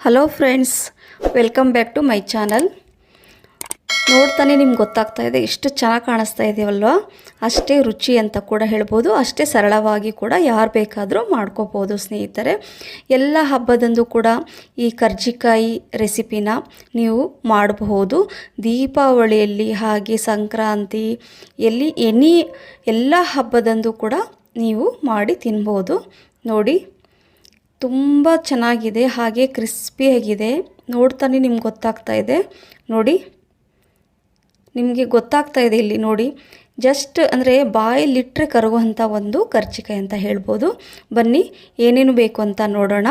Hello friends welcome back to my channel ನೋಡ್ತಾನೆ ನಿಮ್ಗೆ ಗೊತ್ತಾಗ್ತಾ ಇದೆ ಎಷ್ಟು ಚೆನ್ನಾಗಿ ಕಾಣಿಸ್ತಾ ಇದೆಯಲ್ವಾ? ಅಷ್ಟೇ ರುಚಿ ಅಂತ ಕೂಡ ಹೇಳ್ಬೋದು, ಅಷ್ಟೇ ಸರಳವಾಗಿ ಕೂಡ ಯಾರು ಬೇಕಾದರೂ ಮಾಡ್ಕೋಬೋದು ಸ್ನೇಹಿತರೆ. ಎಲ್ಲ ಹಬ್ಬದಂದು ಕೂಡ ಈ ಕರ್ಜಿಕಾಯಿ ರೆಸಿಪಿನ ನೀವು ಮಾಡಬಹುದು. ದೀಪಾವಳಿಯಲ್ಲಿ ಹಾಗೆ ಸಂಕ್ರಾಂತಿ, ಎಲ್ಲಿ ಎನಿ ಎಲ್ಲ ಹಬ್ಬದಂದು ಕೂಡ ನೀವು ಮಾಡಿ ತಿನ್ಬೋದು. ನೋಡಿ. ತುಂಬ ಚೆನ್ನಾಗಿದೆ, ಹಾಗೆ ಕ್ರಿಸ್ಪಿಯಾಗಿದೆ ನೋಡ್ತಾನೆ ನಿಮ್ಗೆ ಗೊತ್ತಾಗ್ತಾ ಇದೆ. ನೋಡಿ. ನಿಮಗೆ ಗೊತ್ತಾಗ್ತಾ ಇದೆ ಇಲ್ಲಿ ನೋಡಿ. ಜಸ್ಟ್ ಅಂದರೆ ಬಾಯಲ್ಲಿಟ್ಟರೆ ಕರಗುವಂಥ ಒಂದು ಕರ್ಚಿಕಾಯಿ ಅಂತ ಹೇಳ್ಬೋದು. ಬನ್ನಿ, ಏನೇನು ಬೇಕು ಅಂತ ನೋಡೋಣ.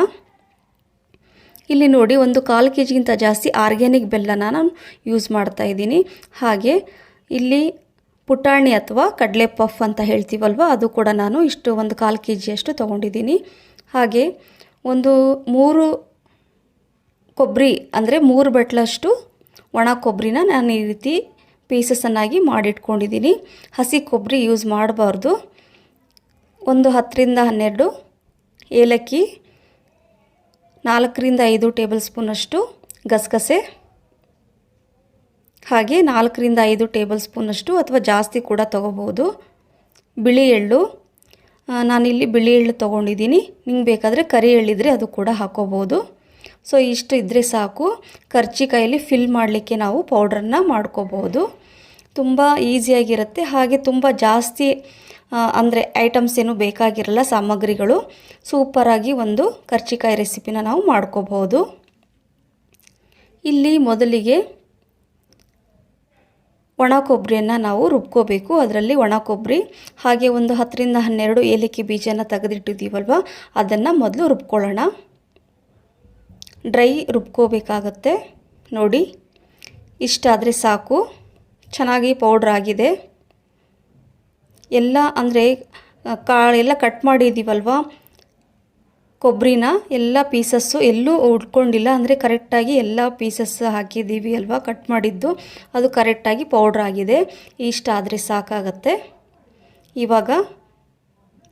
ಇಲ್ಲಿ ನೋಡಿ, ಒಂದು ಕಾಲು ಕೆ ಜಿಗಿಂತ ಜಾಸ್ತಿ ಆರ್ಗ್ಯಾನಿಕ್ ಬೆಲ್ಲನ ನಾನು ಯೂಸ್ ಮಾಡ್ತಾ ಇದ್ದೀನಿ. ಹಾಗೆ ಇಲ್ಲಿ ಪುಟಾಣಿ ಅಥವಾ ಕಡಲೆ ಪಫ್ ಅಂತ ಹೇಳ್ತೀವಲ್ವ, ಅದು ಕೂಡ ನಾನು ಇಷ್ಟು ಒಂದು ಕಾಲು ಕೆ ಜಿಯಷ್ಟು ತೊಗೊಂಡಿದ್ದೀನಿ. ಹಾಗೆ ಒಂದು ಮೂರು ಕೊಬ್ಬರಿ, ಅಂದರೆ ಮೂರು ಬಟ್ಲಷ್ಟು ಒಣ ಕೊಬ್ಬರಿನ ನಾನು ಈ ರೀತಿ ಪೀಸಸ್ಸನ್ನಾಗಿ ಮಾಡಿಟ್ಕೊಂಡಿದ್ದೀನಿ ಹಸಿ ಕೊಬ್ಬರಿ ಯೂಸ್ ಮಾಡಬಾರ್ದು. ಒಂದು ಹತ್ತರಿಂದ ಹನ್ನೆರಡು ಏಲಕ್ಕಿ, ನಾಲ್ಕರಿಂದ ಐದು ಟೇಬಲ್ ಸ್ಪೂನಷ್ಟು ಗಸಗಸೆ, ಹಾಗೆ ನಾಲ್ಕರಿಂದ ಐದು ಟೇಬಲ್ ಸ್ಪೂನಷ್ಟು ಅಥವಾ ಜಾಸ್ತಿ ಕೂಡ ತಗೋಬೋದು ಬಿಳಿ ಎಳ್ಳು ನಾನಿಲ್ಲಿ ಬಿಳಿ ಎಳ್ಳು ತೊಗೊಂಡಿದ್ದೀನಿ. ನಿಂಗೆ ಬೇಕಾದರೆ ಕರಿ ಎಳ್ಳಿದ್ರೆ ಅದು ಕೂಡ ಹಾಕೋಬೋದು. ಸೊ ಇಷ್ಟು ಇದ್ದರೆ ಸಾಕು. ಕರ್ಚಿಕಾಯಲ್ಲಿ ಫಿಲ್ ಮಾಡಲಿಕ್ಕೆ ನಾವು ಪೌಡ್ರನ್ನ ಮಾಡ್ಕೋಬೋದು. ತುಂಬ ಈಸಿಯಾಗಿರುತ್ತೆ ಹಾಗೆ ತುಂಬ ಜಾಸ್ತಿ ಅಂದರೆ ಐಟಮ್ಸ್ ಏನು ಬೇಕಾಗಿರಲ್ಲ ಸಾಮಗ್ರಿಗಳು ಸೂಪರಾಗಿ ಒಂದು ಕರ್ಚಿಕಾಯಿ ರೆಸಿಪಿನ ನಾವು ಮಾಡ್ಕೋಬೋದು. ಇಲ್ಲಿ ಮೊದಲಿಗೆ ಒಣ ಕೊಬ್ಬರಿಯನ್ನು ನಾವು ರುಬ್ಕೋಬೇಕು. ಅದರಲ್ಲಿ ಒಣ ಕೊಬ್ಬರಿ ಹಾಗೆ ಒಂದು ಹತ್ತರಿಂದ ಹನ್ನೆರಡು ಏಲಕ್ಕಿ ಬೀಜನ ತೆಗೆದಿಟ್ಟಿದ್ದೀವಲ್ವ, ಅದನ್ನು ಮೊದಲು ರುಬ್ಕೊಳ್ಳೋಣ. ಡ್ರೈ ರುಬ್ಕೋಬೇಕಾಗತ್ತೆ. ನೋಡಿ ಇಷ್ಟಾದರೆ ಸಾಕು. ಚೆನ್ನಾಗಿ ಪೌಡ್ರ್ ಆಗಿದೆ. ಎಲ್ಲ ಅಂದರೆ ಕಾಳೆಲ್ಲ ಕಟ್ ಮಾಡಿದ್ದೀವಲ್ವ ಕೊಬ್ಬರಿನ ಎಲ್ಲ ಪೀಸಸ್ಸು ಎಲ್ಲೂ ಉಡ್ಕೊಂಡಿಲ್ಲ ಅಂದರೆ ಕರೆಕ್ಟಾಗಿ ಎಲ್ಲ ಪೀಸಸ್ ಹಾಕಿದ್ದೀವಿ ಅಲ್ವಾ? ಕಟ್ ಮಾಡಿದ್ದು. ಅದು ಕರೆಕ್ಟಾಗಿ ಪೌಡ್ರ್ ಆಗಿದೆ. ಇಷ್ಟ ಆದರೆ ಸಾಕಾಗತ್ತೆ. ಇವಾಗ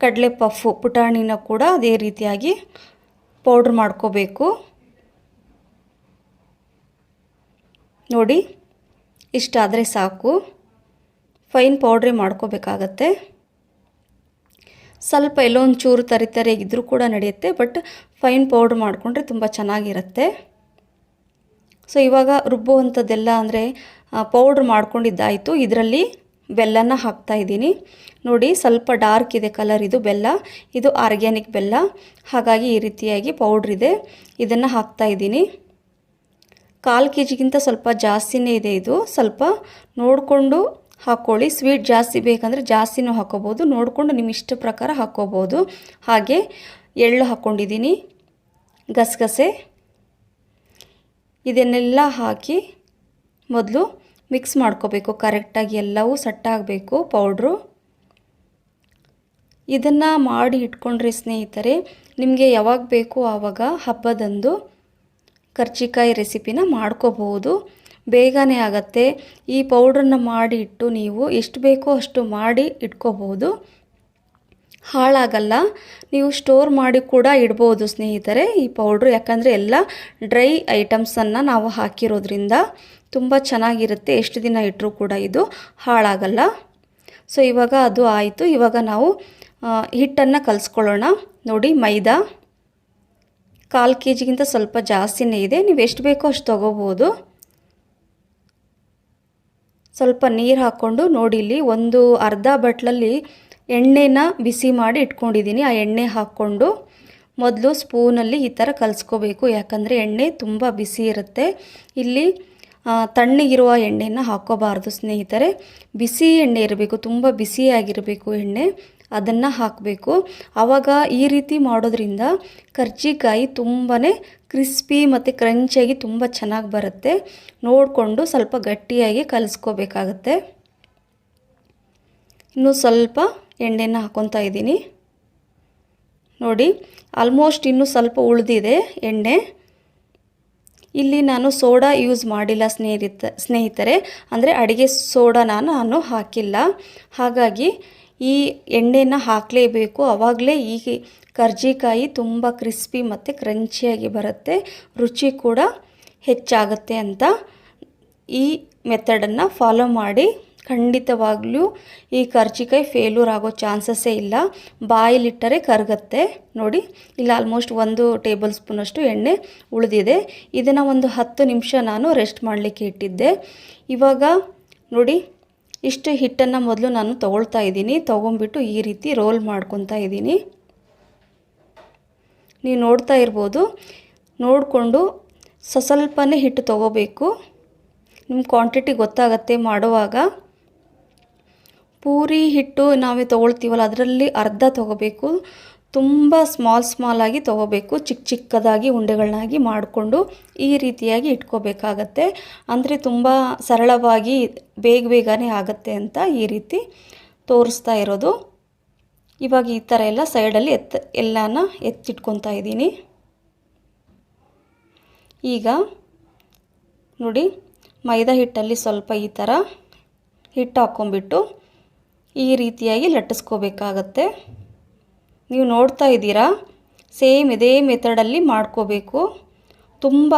ಕಡಲೆ ಪಫು ಪುಟಾಣಿನ ಕೂಡ ಅದೇ ರೀತಿಯಾಗಿ ಪೌಡ್ರ್ ಮಾಡ್ಕೋಬೇಕು. ನೋಡಿ ಇಷ್ಟಾದರೆ ಸಾಕು. ಫೈನ್ ಪೌಡ್ರೇ ಮಾಡ್ಕೋಬೇಕಾಗತ್ತೆ. ಸ್ವಲ್ಪ ಎಲ್ಲೋ ಒಂದು ಚೂರು ತರಿ ಇದ್ದರೂ ಕೂಡ ನಡೆಯುತ್ತೆ, ಬಟ್ ಫೈನ್ ಪೌಡ್ರ್ ಮಾಡಿಕೊಂಡ್ರೆ ತುಂಬ ಚೆನ್ನಾಗಿರುತ್ತೆ. ಸೊ, ಇವಾಗ ರುಬ್ಬುವಂಥದ್ದೆಲ್ಲ ಅಂದರೆ ಪೌಡ್ರ್ ಮಾಡ್ಕೊಂಡಿದ್ದಾಯಿತು. ಇದರಲ್ಲಿ ಬೆಲ್ಲನ ಹಾಕ್ತಾ ಇದ್ದೀನಿ. ನೋಡಿ, ಸ್ವಲ್ಪ ಡಾರ್ಕ್ ಇದೆ ಕಲರ್ ಇದು ಬೆಲ್ಲ. ಇದು ಆರ್ಗ್ಯಾನಿಕ್ ಬೆಲ್ಲ. ಹಾಗಾಗಿ ಈ ರೀತಿಯಾಗಿ ಪೌಡ್ರ್ ಇದೆ. ಇದನ್ನು ಹಾಕ್ತಾ ಇದ್ದೀನಿ. ಕಾಲು ಕೆ ಜಿಗಿಂತ ಸ್ವಲ್ಪ ಜಾಸ್ತಿನೇ ಇದೆ ಇದು. ಸ್ವಲ್ಪ ನೋಡಿಕೊಂಡು ಹಾಕ್ಕೊಳ್ಳಿ ಸ್ವೀಟ್ ಜಾಸ್ತಿ ಬೇಕಂದರೆ ಜಾಸ್ತಿನೂ ಹಾಕ್ಕೋಬೋದು ನೋಡಿಕೊಂಡು ನಿಮ್ಮ ಇಷ್ಟ ಪ್ರಕಾರ ಹಾಕ್ಕೋಬೋದು ಹಾಗೆ ಎಳ್ಳು ಹಾಕ್ಕೊಂಡಿದ್ದೀನಿ ಗಸಗಸೆ. ಇದನ್ನೆಲ್ಲ ಹಾಕಿ ಮೊದಲು ಮಿಕ್ಸ್ ಮಾಡ್ಕೋಬೇಕು. ಕರೆಕ್ಟಾಗಿ ಎಲ್ಲವೂ ಸಟ್ಟಾಗಬೇಕು ಪೌಡ್ರು. ಇದನ್ನು ಮಾಡಿ ಇಟ್ಕೊಂಡ್ರೆ ಸ್ನೇಹಿತರೆ, ನಿಮಗೆ ಯಾವಾಗ ಬೇಕು ಆವಾಗ ಹಬ್ಬದಂದು ಕರ್ಚಿಕಾಯಿ ರೆಸಿಪಿನ ಮಾಡ್ಕೋಬಹುದು ಬೇಗನೆ ಆಗತ್ತೆ. ಈ ಪೌಡ್ರನ್ನ ಮಾಡಿ ಇಟ್ಟು ನೀವು ಎಷ್ಟು ಬೇಕೋ ಅಷ್ಟು ಮಾಡಿ ಇಟ್ಕೋಬೋದು ಹಾಳಾಗಲ್ಲ. ನೀವು ಸ್ಟೋರ್ ಮಾಡಿ ಕೂಡ ಇಡ್ಬೋದು ಸ್ನೇಹಿತರೆ ಈ ಪೌಡ್ರು. ಯಾಕಂದರೆ ಎಲ್ಲ ಡ್ರೈ ಐಟಮ್ಸನ್ನು ನಾವು ಹಾಕಿರೋದ್ರಿಂದ ತುಂಬ ಚೆನ್ನಾಗಿರುತ್ತೆ. ಎಷ್ಟು ದಿನ ಇಟ್ಟರೂ ಕೂಡ ಇದು ಹಾಳಾಗಲ್ಲ. ಸೊ, ಇವಾಗ ಅದು ಆಯಿತು. ಇವಾಗ ನಾವು ಹಿಟ್ಟನ್ನು ಕಲಿಸ್ಕೊಳ್ಳೋಣ. ನೋಡಿ, ಮೈದಾ ಕಾಲು ಕೆ ಜಿಗಿಂತ ಸ್ವಲ್ಪ ಜಾಸ್ತಿನೇ ಇದೆ. ನೀವು ಎಷ್ಟು ಬೇಕೋ ಅಷ್ಟು ತೊಗೋಬೋದು. ಸ್ವಲ್ಪ ನೀರು ಹಾಕ್ಕೊಂಡು ನೋಡಿ ಇಲ್ಲಿ ಒಂದು ಅರ್ಧ ಬಟ್ಲಲ್ಲಿ ಎಣ್ಣೆನ ಬಿಸಿ ಮಾಡಿ ಇಟ್ಕೊಂಡಿದ್ದೀನಿ. ಆ ಎಣ್ಣೆ ಹಾಕ್ಕೊಂಡು ಮೊದಲು ಸ್ಪೂನಲ್ಲಿ ಈ ಥರ ಕಲಿಸ್ಕೋಬೇಕು. ಯಾಕಂದರೆ ಎಣ್ಣೆ ತುಂಬ ಬಿಸಿ ಇರುತ್ತೆ. ಇಲ್ಲಿ ತಣ್ಣಗಿರುವ ಎಣ್ಣೆನ ಹಾಕ್ಕೋಬಾರ್ದು ಸ್ನೇಹಿತರೆ. ಬಿಸಿ ಎಣ್ಣೆ ಇರಬೇಕು, ತುಂಬ ಬಿಸಿಯಾಗಿರಬೇಕು ಎಣ್ಣೆ. ಅದನ್ನು ಹಾಕಬೇಕು. ಆವಾಗ ಈ ರೀತಿ ಮಾಡೋದ್ರಿಂದ ಕರ್ಜಿಕಾಯಿ ತುಂಬಾ ಕ್ರಿಸ್ಪಿ ಮತ್ತು ಕ್ರಂಚಿಯಾಗಿ ತುಂಬ ಚೆನ್ನಾಗಿ ಬರುತ್ತೆ. ನೋಡಿಕೊಂಡು ಸ್ವಲ್ಪ ಗಟ್ಟಿಯಾಗಿ ಕಲಿಸ್ಕೋಬೇಕಾಗತ್ತೆ. ಇನ್ನು ಸ್ವಲ್ಪ ಎಣ್ಣೆನ ಹಾಕೊತಾ ಇದ್ದೀನಿ. ನೋಡಿ ಆಲ್ಮೋಸ್ಟ್ ಇನ್ನೂ ಸ್ವಲ್ಪ ಉಳಿದಿದೆ ಎಣ್ಣೆ. ಇಲ್ಲಿ ನಾನು ಸೋಡಾ ಯೂಸ್ ಮಾಡಿಲ್ಲ ಸ್ನೇಹಿತ, ಸ್ನೇಹಿತರೆ. ಅಂದರೆ ಅಡುಗೆ ಸೋಡಾನ ನಾನು ಹಾಕಿಲ್ಲ. ಹಾಗಾಗಿ ಈ ಎಣ್ಣೆನ ಹಾಕಲೇಬೇಕು. ಆವಾಗಲೇ ಈ ಕರ್ಜಿಕಾಯಿ ತುಂಬ ಕ್ರಿಸ್ಪಿ ಮತ್ತು ಕ್ರಂಚಿಯಾಗಿ ಬರುತ್ತೆ. ರುಚಿ ಕೂಡ ಹೆಚ್ಚಾಗುತ್ತೆ ಅಂತ ಈ ಮೆಥಡನ್ನು ಫಾಲೋ ಮಾಡಿ. ಖಂಡಿತವಾಗಲೂ ಈ ಕರ್ಜಿಕಾಯಿ ಫೇಲ್ಯೂರ್ ಆಗೋ ಚಾನ್ಸಸ್ಸೇ ಇಲ್ಲ. ಬಾಯಲ್ಲಿಟ್ಟರೆ ಕರಗತ್ತೆ. ನೋಡಿ, ಇಲ್ಲಿ ಆಲ್ಮೋಸ್ಟ್ ಒಂದು ಟೇಬಲ್ ಸ್ಪೂನಷ್ಟು ಎಣ್ಣೆ ಉಳಿದಿದೆ. ಇದನ್ನು ಒಂದು ಹತ್ತು ನಿಮಿಷ ನಾನು ರೆಸ್ಟ್ ಮಾಡಲಿಕ್ಕೆ ಇಟ್ಟಿದ್ದೆ. ಇವಾಗ ನೋಡಿ ಇಷ್ಟು ಹಿಟ್ಟನ್ನು ಮೊದಲು ನಾನು ತೊಗೊಳ್ತಾ ಇದ್ದೀನಿ. ತೊಗೊಂಬಿಟ್ಟು ಈ ರೀತಿ ರೋಲ್ ಮಾಡ್ಕೊತಾ ಇದ್ದೀನಿ. ನೀವು ನೋಡ್ತಾ ಇರ್ಬೋದು. ನೋಡಿಕೊಂಡು ಸ್ವಲ್ಪನೇ ಹಿಟ್ಟು ತೊಗೋಬೇಕು. ನಿಮ್ಮ ಕ್ವಾಂಟಿಟಿ ಗೊತ್ತಾಗತ್ತೆ ಮಾಡುವಾಗ. ಪೂರಿ ಹಿಟ್ಟು ನಾವೇ ತೊಗೊಳ್ತೀವಲ್ಲ, ಅದರಲ್ಲಿ ಅರ್ಧ ತೊಗೋಬೇಕು. ತುಂಬ ಸ್ಮಾಲ್ ಸ್ಮಾಲ್ ಆಗಿ ತೊಗೋಬೇಕು. ಚಿಕ್ಕ ಚಿಕ್ಕದಾಗಿ ಉಂಡೆಗಳನ್ನಾಗಿ ಮಾಡಿಕೊಂಡು ಈ ರೀತಿಯಾಗಿ ಇಟ್ಕೋಬೇಕಾಗತ್ತೆ. ಅಂದರೆ ತುಂಬ ಸರಳವಾಗಿ ಬೇಗ ಬೇಗನೆ ಆಗುತ್ತೆ ಅಂತ ಈ ರೀತಿ ತೋರಿಸ್ತಾ ಇರೋದು. ಇವಾಗ ಈ ಥರ ಎಲ್ಲ ಸೈಡಲ್ಲಿ ಎತ್ತ ಎಲ್ಲಾನ ಎತ್ತಿಟ್ಕೊತಾ ಇದ್ದೀನಿ. ಈಗ ನೋಡಿ, ಮೈದಾ ಹಿಟ್ಟಲ್ಲಿ ಸ್ವಲ್ಪ ಈ ಥರ ಹಿಟ್ಟು ಹಾಕ್ಕೊಂಬಿಟ್ಟು ಈ ರೀತಿಯಾಗಿ ಲಟ್ಟಿಸ್ಕೋಬೇಕಾಗತ್ತೆ. ನೀವು ನೋಡ್ತಾ ಇದ್ದೀರಾ? ಸೇಮ್ ಇದೇ ಮೆಥಡಲ್ಲಿ ಮಾಡ್ಕೋಬೇಕು. ತುಂಬ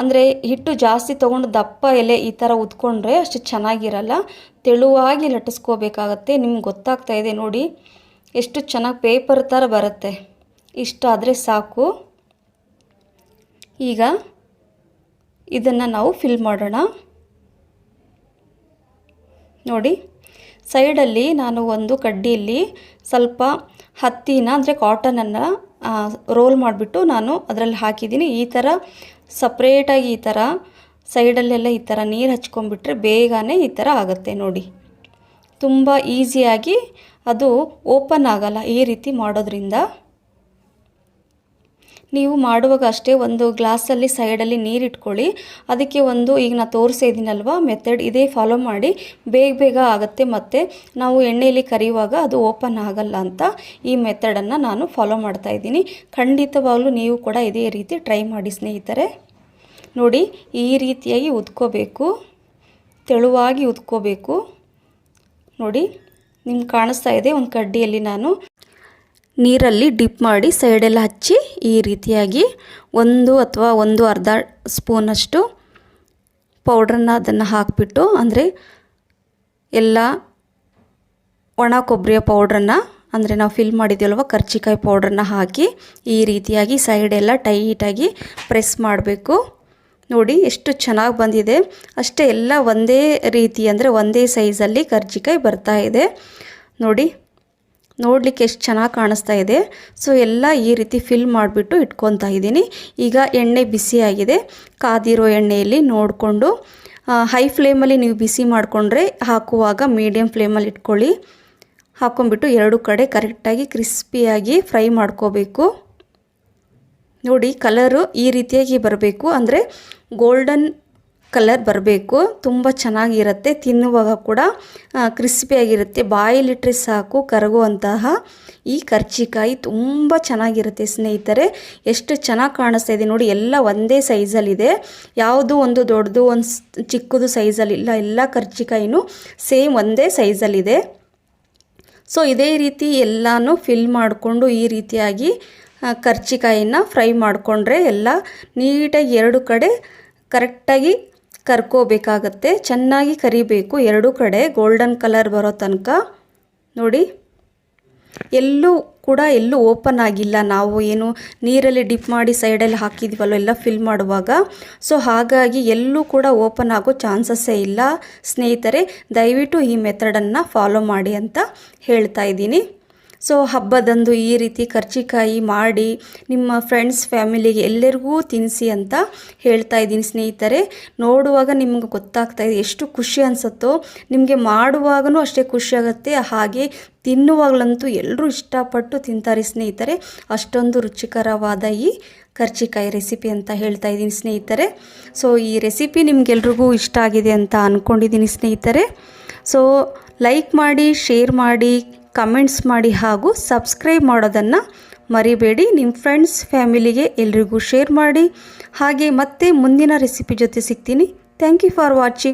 ಅಂದರೆ ಹಿಟ್ಟು ಜಾಸ್ತಿ ತೊಗೊಂಡು ದಪ್ಪ ಎಲೆ ಈ ಥರ ಉದ್ಕೊಂಡ್ರೆ ಅಷ್ಟು ಚೆನ್ನಾಗಿರಲ್ಲ. ತೆಳುವಾಗಿ ಲಟ್ಟಿಸ್ಕೋಬೇಕಾಗತ್ತೆ. ನಿಮ್ಗೆ ಗೊತ್ತಾಗ್ತಾ ಇದೆ ನೋಡಿ. ಎಷ್ಟು ಚೆನ್ನಾಗಿ ಪೇಪರ್ ಥರ ಬರುತ್ತೆ. ಇಷ್ಟಾದರೆ ಸಾಕು. ಈಗ ಇದನ್ನು ನಾವು ಫಿಲ್ ಮಾಡೋಣ. ನೋಡಿ. ಸೈಡಲ್ಲಿ ನಾನು ಒಂದು ಕಡ್ಡಿಯಲ್ಲಿ ಸ್ವಲ್ಪ ಹತ್ತಿನ, ಅಂದರೆ ಕಾಟನನ್ನು ರೋಲ್ ಮಾಡಿಬಿಟ್ಟು ನಾನು ಅದರಲ್ಲಿ ಹಾಕಿದ್ದೀನಿ. ಈ ಥರ ಸಪ್ರೇಟಾಗಿ ಈ ಥರ ಸೈಡಲ್ಲೆಲ್ಲ ಈ ಥರ ನೀರು ಹಚ್ಕೊಂಡ್ಬಿಟ್ರೆ ಬೇಗನೆ ಈ ಥರ ಆಗುತ್ತೆ ನೋಡಿ. ತುಂಬ ಈಸಿಯಾಗಿ ಅದು ಓಪನ್ ಆಗಲ್ಲ ಈ ರೀತಿ ಮಾಡೋದ್ರಿಂದ. ನೀವು ಮಾಡುವಾಗ ಅಷ್ಟೇ ಒಂದು ಗ್ಲಾಸಲ್ಲಿ ಸೈಡಲ್ಲಿ ನೀರು ಇಟ್ಕೊಳ್ಳಿ ಅದಕ್ಕೆ ಒಂದು, ಈಗ ನಾನು ತೋರಿಸಿದ್ದೀನಲ್ವ ಮೆಥಡ್ ಇದೇ ಫಾಲೋ ಮಾಡಿ. ಬೇಗ ಬೇಗ ಆಗುತ್ತೆ ಮತ್ತು ನಾವು ಎಣ್ಣೆಯಲ್ಲಿ ಕರಿಯುವಾಗ ಅದು ಓಪನ್ ಆಗಲ್ಲ ಅಂತ ಈ ಮೆಥಡನ್ನು ನಾನು ಫಾಲೋ ಮಾಡ್ತಾ ಇದ್ದೀನಿ. ಖಂಡಿತವಾಗಲೂ ನೀವು ಕೂಡ ಇದೇ ರೀತಿ ಟ್ರೈ ಮಾಡಿ ಸ್ನೇಹಿತರೆ. ನೋಡಿ, ಈ ರೀತಿಯಾಗಿ ಉದ್ಕೋಬೇಕು. ತೆಳುವಾಗಿ ಉದ್ಕೋಬೇಕು. ನೋಡಿ, ನಿಮ್ಗೆ ಕಾಣಿಸ್ತಾ ಇದೆ, ಒಂದು ಕಡ್ಡಿಯಲ್ಲಿ ನಾನು ನೀರಲ್ಲಿ ಡಿಪ್ ಮಾಡಿ ಸೈಡೆಲ್ಲ ಹಚ್ಚಿ ಈ ರೀತಿಯಾಗಿ ಒಂದು ಅಥವಾ ಒಂದು ಅರ್ಧ ಸ್ಪೂನಷ್ಟು ಪೌಡ್ರನ್ನ ಅದನ್ನು ಹಾಕಿಬಿಟ್ಟು, ಅಂದರೆ ಎಲ್ಲ ಒಣ ಕೊಬ್ಬರಿಯ ಪೌಡ್ರನ್ನು, ಅಂದರೆ ನಾವು ಫಿಲ್ ಮಾಡಿದ್ದೀವಲ್ವ ಕರ್ಚಿಕಾಯಿ ಪೌಡ್ರನ್ನ ಹಾಕಿ ಈ ರೀತಿಯಾಗಿ ಸೈಡೆಲ್ಲ ಟೈಟಾಗಿ ಪ್ರೆಸ್ ಮಾಡಬೇಕು. ನೋಡಿ, ಎಷ್ಟು ಚೆನ್ನಾಗಿ ಬಂದಿದೆ. ಅಷ್ಟೇ ಎಲ್ಲ ಒಂದೇ ರೀತಿ, ಅಂದರೆ ಒಂದೇ ಸೈಜಲ್ಲಿ ಕರ್ಜಿಕಾಯಿ ಬರ್ತಾ ಇದೆ. ನೋಡಿ ನೋಡಲಿಕ್ಕೆ ಎಷ್ಟು ಚೆನ್ನಾಗಿ ಕಾಣಿಸ್ತಾ ಇದೆ. ಸೊ ಎಲ್ಲ ಈ ರೀತಿ ಫಿಲ್ ಮಾಡಿಬಿಟ್ಟು ಇಟ್ಕೊತಾ ಇದ್ದೀನಿ. ಈಗ ಎಣ್ಣೆ ಬಿಸಿಯಾಗಿದೆ ಕಾದಿರೋ ಎಣ್ಣೆಯಲ್ಲಿ ನೋಡಿಕೊಂಡು ಹೈ ಫ್ಲೇಮಲ್ಲಿ ನೀವು ಬಿಸಿ ಮಾಡಿಕೊಂಡ್ರೆ ಹಾಕುವಾಗ ಮೀಡಿಯಮ್ ಫ್ಲೇಮಲ್ಲಿ ಇಟ್ಕೊಳ್ಳಿ. ಹಾಕ್ಕೊಂಬಿಟ್ಟು ಎರಡು ಕಡೆ ಕರೆಕ್ಟಾಗಿ ಕ್ರಿಸ್ಪಿಯಾಗಿ ಫ್ರೈ ಮಾಡ್ಕೋಬೇಕು. ನೋಡಿ ಕಲರು ಈ ರೀತಿಯಾಗಿ ಬರಬೇಕು. ಅಂದರೆ ಗೋಲ್ಡನ್ ಕಲರ್ ಬರಬೇಕು. ತುಂಬ ಚೆನ್ನಾಗಿರುತ್ತೆ. ತಿನ್ನುವಾಗ ಕೂಡ ಕ್ರಿಸ್ಪಿಯಾಗಿರುತ್ತೆ ಬಾಯಲ್ಲಿಟ್ಟರೆ ಸಾಕು, ಕರಗುವಂತಹ ಈ ಕರ್ಚಿಕಾಯಿ ತುಂಬ ಚೆನ್ನಾಗಿರುತ್ತೆ ಸ್ನೇಹಿತರೆ. ಎಷ್ಟು ಚೆನ್ನಾಗಿ ಕಾಣಿಸ್ತಾ ಇದೆ ನೋಡಿ, ಎಲ್ಲ ಒಂದೇ ಸೈಜಲ್ಲಿದೆ. ಯಾವುದು ಒಂದು ದೊಡ್ಡದು, ಒಂದು ಚಿಕ್ಕದು ಸೈಜಲ್ಲಿ ಇಲ್ಲ. ಎಲ್ಲ ಕರ್ಚಿಕಾಯಿನೂ ಸೇಮ್ ಒಂದೇ ಸೈಜಲ್ಲಿದೆ. ಸೊ, ಇದೇ ರೀತಿ ಎಲ್ಲನೂ ಫಿಲ್ ಮಾಡಿಕೊಂಡು, ಈ ರೀತಿಯಾಗಿ ಕರ್ಚಿಕಾಯಿನ ಫ್ರೈ ಮಾಡಿಕೊಂಡ್ರೆ ಎಲ್ಲ ನೀಟಾಗಿ ಎರಡು ಕಡೆ ಕರೆಕ್ಟಾಗಿ ಕರ್ಕೋಬೇಕಾಗತ್ತೆ. ಚೆನ್ನಾಗಿ ಕರಿಬೇಕು. ಎರಡೂ ಕಡೆ ಗೋಲ್ಡನ್ ಕಲರ್ ಬರೋ ತನಕ. ನೋಡಿ. ಎಲ್ಲೂ ಕೂಡ ಎಲ್ಲೂ ಓಪನ್ ಆಗಿಲ್ಲ. ನಾವು ಏನು ನೀರಲ್ಲಿ ಡಿಪ್ ಮಾಡಿ ಸೈಡಲ್ಲಿ ಹಾಕಿದ್ವಲ್ಲ, ಎಲ್ಲ ಫಿಲ್ ಮಾಡುವಾಗ. ಸೊ ಹಾಗಾಗಿ ಎಲ್ಲೂ ಕೂಡ ಓಪನ್ ಆಗೋ ಚಾನ್ಸಸ್ಸೇ ಇಲ್ಲ. ಸ್ನೇಹಿತರೆ, ದಯವಿಟ್ಟು ಈ ಮೆಥಡನ್ನು ಫಾಲೋ ಮಾಡಿ ಅಂತ ಹೇಳ್ತಾ ಇದ್ದೀನಿ. ಸೊ ಹಬ್ಬದಂದು ಈ ರೀತಿ ಕರ್ಚಿಕಾಯಿ ಮಾಡಿ ನಿಮ್ಮ ಫ್ರೆಂಡ್ಸ್ ಫ್ಯಾಮಿಲಿಗೆ ಎಲ್ಲರಿಗೂ ತಿನ್ನಿಸಿ ಅಂತ ಹೇಳ್ತಾ ಇದ್ದೀನಿ ಸ್ನೇಹಿತರೆ. ನೋಡುವಾಗ ನಿಮ್ಗೆ ಗೊತ್ತಾಗ್ತಾ ಇದೆ ಎಷ್ಟು ಖುಷಿ ಅನಿಸುತ್ತೋ. ನಿಮಗೆ ಮಾಡುವಾಗಲೂ ಅಷ್ಟೇ ಖುಷಿ ಆಗುತ್ತೆ. ಹಾಗೆ ತಿನ್ನುವಾಗಲಂತೂ ಎಲ್ಲರೂ ಇಷ್ಟಪಟ್ಟು ತಿಂತಾರೆ ಸ್ನೇಹಿತರೆ. ಅಷ್ಟೊಂದು ರುಚಿಕರವಾದ ಈ ಕರ್ಚಿಕಾಯಿ ರೆಸಿಪಿ ಅಂತ ಹೇಳ್ತಾ ಇದ್ದೀನಿ ಸ್ನೇಹಿತರೆ. ಸೊ ಈ ರೆಸಿಪಿ ನಿಮಗೆಲ್ರಿಗೂ ಇಷ್ಟ ಆಗಿದೆ ಅಂತ ಅಂದ್ಕೊಂಡಿದ್ದೀನಿ ಸ್ನೇಹಿತರೆ. ಸೊ ಲೈಕ್ ಮಾಡಿ ಶೇರ್ ಮಾಡಿ ಕಮೆಂಟ್ಸ್ ಮಾಡಿ ಹಾಗೂ ಸಬ್ಸ್ಕ್ರೈಬ್ ಮಾಡೋದನ್ನು ಮರಿಬೇಡಿ. ನಿಮ್ಮ ಫ್ರೆಂಡ್ಸ್ ಫ್ಯಾಮಿಲಿಗೆ ಎಲ್ರಿಗೂ ಶೇರ್ ಮಾಡಿ. ಹಾಗೆ ಮತ್ತೆ ಮುಂದಿನ ರೆಸಿಪಿ ಜೊತೆ ಸಿಗ್ತೀನಿ. Thank you for watching